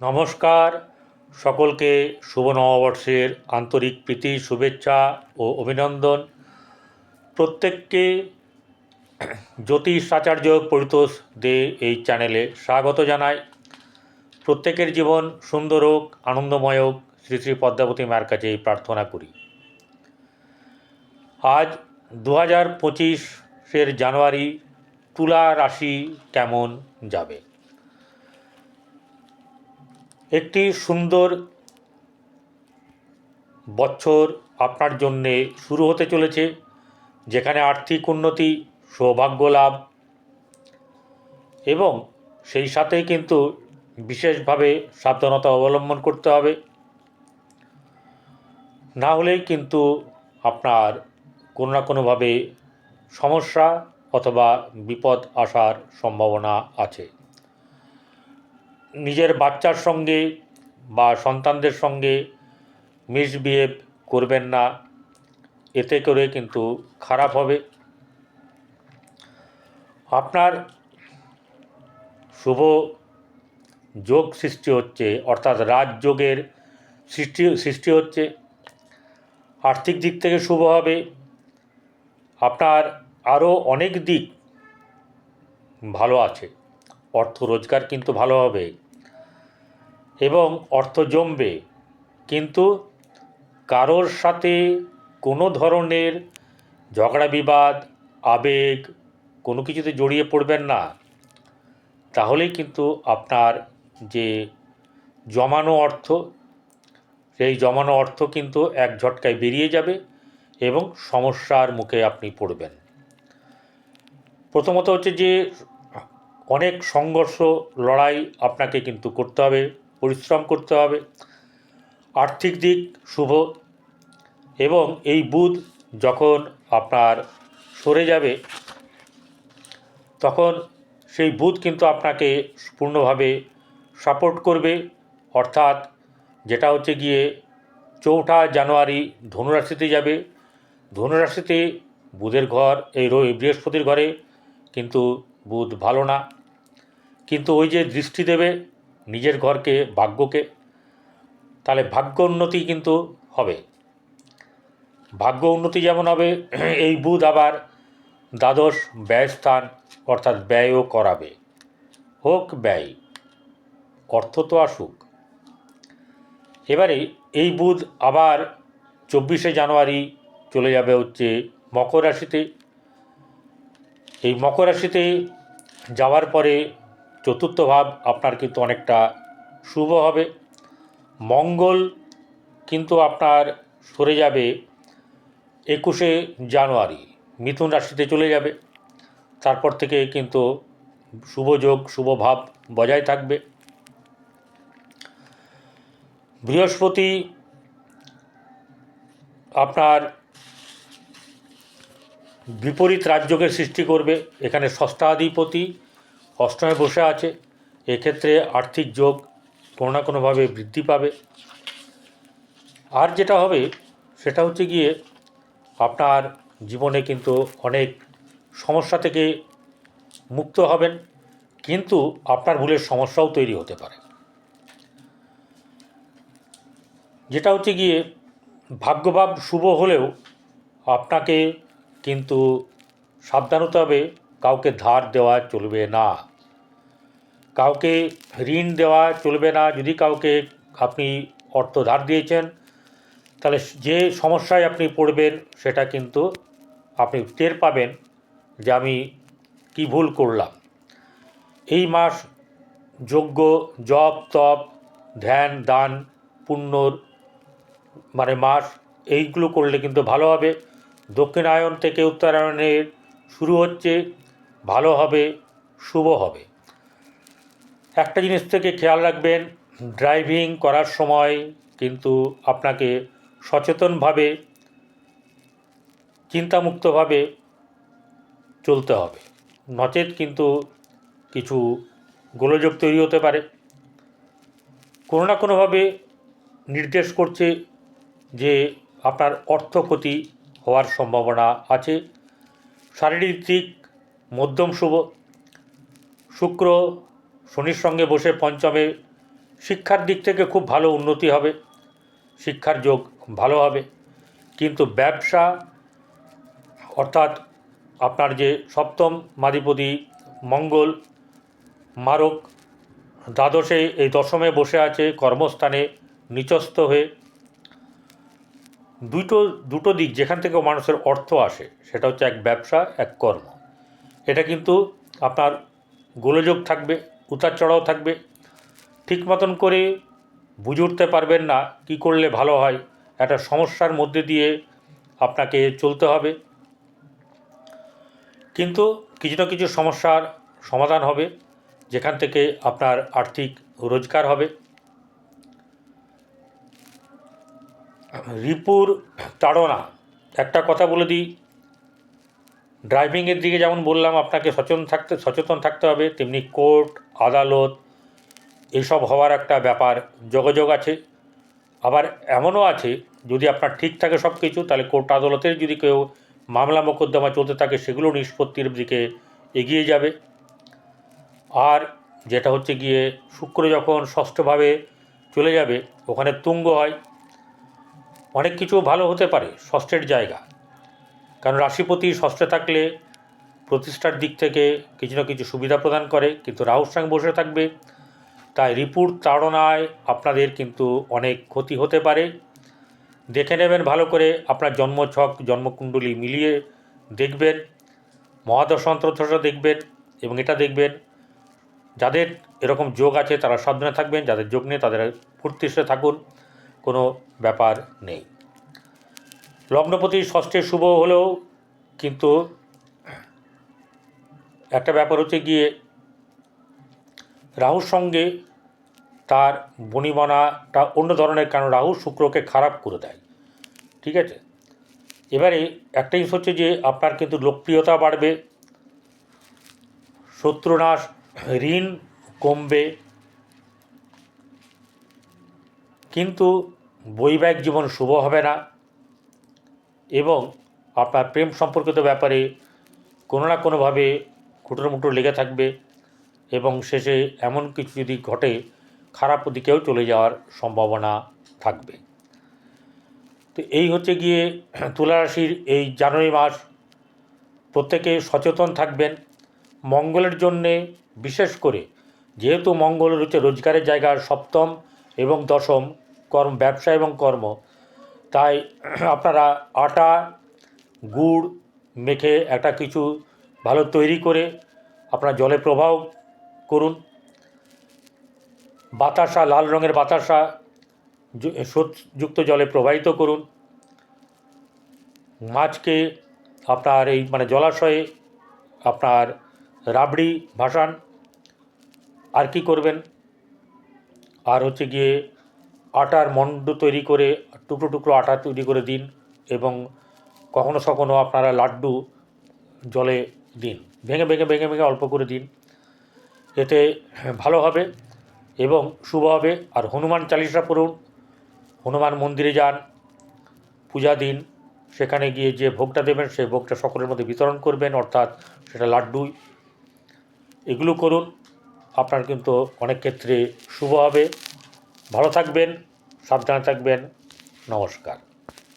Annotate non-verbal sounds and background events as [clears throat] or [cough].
নমস্কার। সকলকে শুভ নববর্ষের আন্তরিক প্রীতি, শুভেচ্ছা ও অভিনন্দন। প্রত্যেককে জ্যোতিষ আচার্য পরিতোষ দে এই চ্যানেলে স্বাগত জানাই। প্রত্যেকের জীবন সুন্দর হোক, আনন্দময় হোক, শ্রী শ্রী পদ্মাবতী মায়ের কাছে এই প্রার্থনা করি। আজ দু হাজার পঁচিশের জানুয়ারি তুলা রাশি কেমন যাবে? একটি সুন্দর বছর আপনার জন্যে শুরু হতে চলেছে, যেখানে আর্থিক উন্নতি, সৌভাগ্য লাভ এবং সেই সাথে কিন্তু বিশেষভাবে সাবধানতা অবলম্বন করতে হবে। না হলেই কিন্তু আপনার কোনো না কোনোভাবে সমস্যা অথবা বিপদ আসার সম্ভাবনা আছে। নিজের বাচ্চার সঙ্গে বা সন্তানদের সঙ্গে মিসবিহেভ করবেন না। এতে করে কিন্তু খারাপ হবে। আপনার শুভ যোগ সৃষ্টি হচ্ছে, অর্থাৎ রাজযোগের সৃষ্টি সৃষ্টি হচ্ছে। আর্থিক দিক থেকে শুভ হবে। আপনার আরও অনেক দিক ভালো আছে। অর্থ রোজগার কিন্তু ভালো হবে। এবং অর্থ জমবে। কিন্তু কারোর সাথে কোনো ধরনের ঝগড়া, বিবাদ, আবেগ কোনো কিছুতে জড়িয়ে পড়বেন না। তাহলেই কিন্তু আপনার যে জমানো অর্থ, সেই জমানো অর্থ কিন্তু এক ঝটকায় বেরিয়ে যাবে এবং সমস্যার মুখে আপনি পড়বেন। প্রথমত হচ্ছে যে অনেক সংঘর্ষ, লড়াই আপনাকে কিন্তু করতে হবে, পরিশ্রম করতে হবে। আর্থিক দিক শুভ এবং এই বুধ যখন আপনার সরে যাবে, তখন সেই বুধ কিন্তু আপনাকে পূর্ণভাবে সাপোর্ট করবে। অর্থাৎ যেটা হচ্ছে গিয়ে চৌঠা জানুয়ারি ধনুরাশিতে যাবে। ধনুরাশিতে বুধের ঘর এই রবি বৃহস্পতির ঘরে কিন্তু বুধ ভালো না। কিন্তু ওই যে দৃষ্টি দেবে নিজের ঘরকে, ভাগ্যকে, তাহলে ভাগ্য উন্নতি কিন্তু হবে। ভাগ্য উন্নতি যেমন হবে, [clears throat] এই বুধ আবার দ্বাদশ ব্যয়স্থান অর্থাৎ ব্যয়ও করাবে। হোক ব্যয়, অর্থ তো আসুক। এবারে এই বুধ আবার চব্বিশে জানুয়ারি চলে যাবে হচ্ছে মকর রাশিতে। এই মকর রাশিতে যাওয়ার পরে চতুর্থ ভাব আপনার কিন্তু অনেকটা শুভ হবে। মঙ্গল কিন্তু আপনার সরে যাবে একুশে জানুয়ারি, মিথুন রাশিতে চলে যাবে। তারপর থেকে কিন্তু শুভযোগ শুভ ভাব বজায় থাকবে। বৃহস্পতি আপনার বিপরীত রাজযোগের সৃষ্টি করবে। এখানে ষষ্ঠাধিপতি অষ্টমে বসে আছে, এক্ষেত্রে আর্থিক যোগ কোনো না কোনোভাবে বৃদ্ধি পাবে। আর যেটা হবে, সেটা হচ্ছে গিয়ে আপনার জীবনে কিন্তু অনেক সমস্যা থেকে মুক্ত হবেন, কিন্তু আপনার ভুলের সমস্যাও তৈরি হতে পারে। যেটা হচ্ছে গিয়ে, ভাগ্যভাব শুভ হলেও আপনাকে কিন্তু সাবধান হতে হবে, কাউকে ধার দেওয়া চলবে না। কাউকে ঋণ দেওয়া চলবে না, যদি কাউকে আপনি অর্থ ধার দিয়েছেন, তাহলে যে সমস্যায় আপনি পড়বেন সেটা কিন্তু আপনি টের পাবেন যে আমি কি ভুল করলাম। এই মাস যজ্ঞ জপ তপ ধ্যান, দান পুণ্যর মানে মাস এইগুলো করলে কিন্তু ভালো হবে। দক্ষিণায়ন থেকে উত্তরায়ণের শুরু হচ্ছে, ভালো হবে, শুভ হবে। একটা জিনিস থেকে খেয়াল রাখবেন, ড্রাইভিং করার সময় কিন্তু আপনাকে সচেতনভাবে, চিন্তামুক্তভাবে চলতে হবে। নচেত কিন্তু কিছু গোলযোগ তৈরি হতে পারে। কোনো না কোনোভাবে নির্দেশ করছে যে আপনার অর্থ ক্ষতি হওয়ার সম্ভাবনা আছে। শারীরিক দিক মধ্যম শুভ। শুক্র শনির সঙ্গে বসে পঞ্চমে শিক্ষার দিক থেকে খুব ভালো উন্নতি হবে, শিক্ষার যোগ ভালো হবে। কিন্তু ব্যবসা, অর্থাৎ আপনার যে সপ্তম মাধিপতি মঙ্গল, মারক, দ্বাদশে এই দশমে বসে আছে, কর্মস্থানে নিচস্থ হয়ে, দুটো দুটো দিক যেখান থেকে মানুষের অর্থ আসে, সেটা হচ্ছে এক ব্যবসা, এক কর্ম। এটা কিন্তু আপনার গোলযোগ থাকবে। উতার চড়াও থাকবে। ঠিক মতন করে বুঝে উঠতে পারবেন না কি করলে ভালো হয়। একটা সমস্যার মধ্যে দিয়ে আপনাকে চলতে হবে। কিন্তু কিছু না কিছু সমস্যার সমাধান হবে, যেখান থেকে আপনার আর্থিক রোজগার হবে। রিপুর তাড়না। একটা কথা বলে দিই ড্রাইভিংয়ের দিকে যেমন বললাম, আপনাকে সচেতন থাকতে সচেতন থাকতে হবে, তেমনি কোর্ট আদালত, এসব হওয়ার একটা ব্যাপার, যোগাযোগ আছে। আবার এমনও আছে, যদি আপনার ঠিক থাকে সব কিছু তাহলে কোর্ট আদালতের যদি কেউ মামলা মোকদ্দমা চলতে থাকে, সেগুলো নিষ্পত্তির দিকে এগিয়ে যাবে। আর যেটা হচ্ছে গিয়ে, শুক্র যখন ষষ্ঠভাবে চলে যাবে, ওখানে তুঙ্গ হয়। অনেক কিছু ভালো হতে পারে, ষষ্ঠের জায়গা। কারণ রাশিপতি ষষ্ঠে থাকলে প্রতিষ্ঠার দিক থেকে কিছু না কিছু সুবিধা প্রদান করে, কিন্তু রাহুর সঙ্গে বসে থাকবে। তাই রিপুর তাড়নায় আপনাদের কিন্তু অনেক ক্ষতি হতে পারে। দেখে নেবেন ভালো করে আপনার জন্মছক, জন্মকুণ্ডলী মিলিয়ে দেখবেন, মহাদশ অন্তর্দশা দেখবেন এবং এটা দেখবেন। যাদের এরকম যোগ আছে তারা সাবধানে থাকবেন, যাদের যোগ নেই তাদের ফুর্তিসে থাকুন, কোনো ব্যাপার নেই। লগ্নপতি ষষ্ঠে শুভ হলেও কিন্তু একটা ব্যাপার হচ্ছে গিয়ে রাহুর সঙ্গে তার বনিবনাটা অন্য ধরনের, কারণ রাহু শুক্রকে খারাপ করে দেয়। ঠিক আছে? এবারে একটা জিনিস হচ্ছে যে আপনার কিন্তু লোকপ্রিয়তা বাড়বে, শত্রুনাশ ঋণ কমবে, কিন্তু বৈবাহিক জীবন শুভ হবে না। এবং আপনার প্রেম সম্পর্কিত ব্যাপারে কোনো না কোনোভাবে খুঁটোর মুটোর লেগে থাকবে এবং শেষে এমন কিছু যদি ঘটে, খারাপ দিকেও চলে যাওয়ার সম্ভাবনা থাকবে। তো এই হচ্ছে গিয়ে তুলা রাশির এই জানুয়ারি মাস। প্রত্যেকে সচেতন থাকবেন। মঙ্গলের জন্যে বিশেষ করে যেহেতু মঙ্গল হচ্ছে রোজগারের জায়গার সপ্তম এবং দশম, কর্ম, ব্যবসা এবং কর্ম তাই আপনারা আটা, গুড় মেখে একটা কিছু ভালো তৈরি করে আপনার জলে প্রবাহ করুন। বাতাসা, লাল রঙের বাতাসা স্রোতযুক্ত জলে প্রবাহিত করুন। মাছকে আপনার এই মানে জলাশয়ে আপনার রাবড়ি ভাসান। আর কি করবেন? আর হচ্ছে গিয়ে আটার মণ্ড তৈরি করে, টুকরো টুকরো আটা তৈরি করে দিন এবং কখনো সখনো আপনারা লাড্ডু জলে দিন। ভেঙে ভেঙে ভেঙে ভেঙে অল্প করে দিন। এতে ভালো হবে এবং শুভ হবে। আর হনুমান চালিসা পড়ুন, হনুমান মন্দিরে যান, পূজা দিন। সেখানে গিয়ে যে ভোগটা দেবেন, সেই ভোগটা সকলের মধ্যে বিতরণ করবেন, অর্থাৎ সেটা লাড্ডুই। এগুলো করুন, আপনার কিন্তু অনেক ক্ষেত্রে শুভ হবে। ভালো থাকবেন সাবধানে থাকবেন নমস্কার।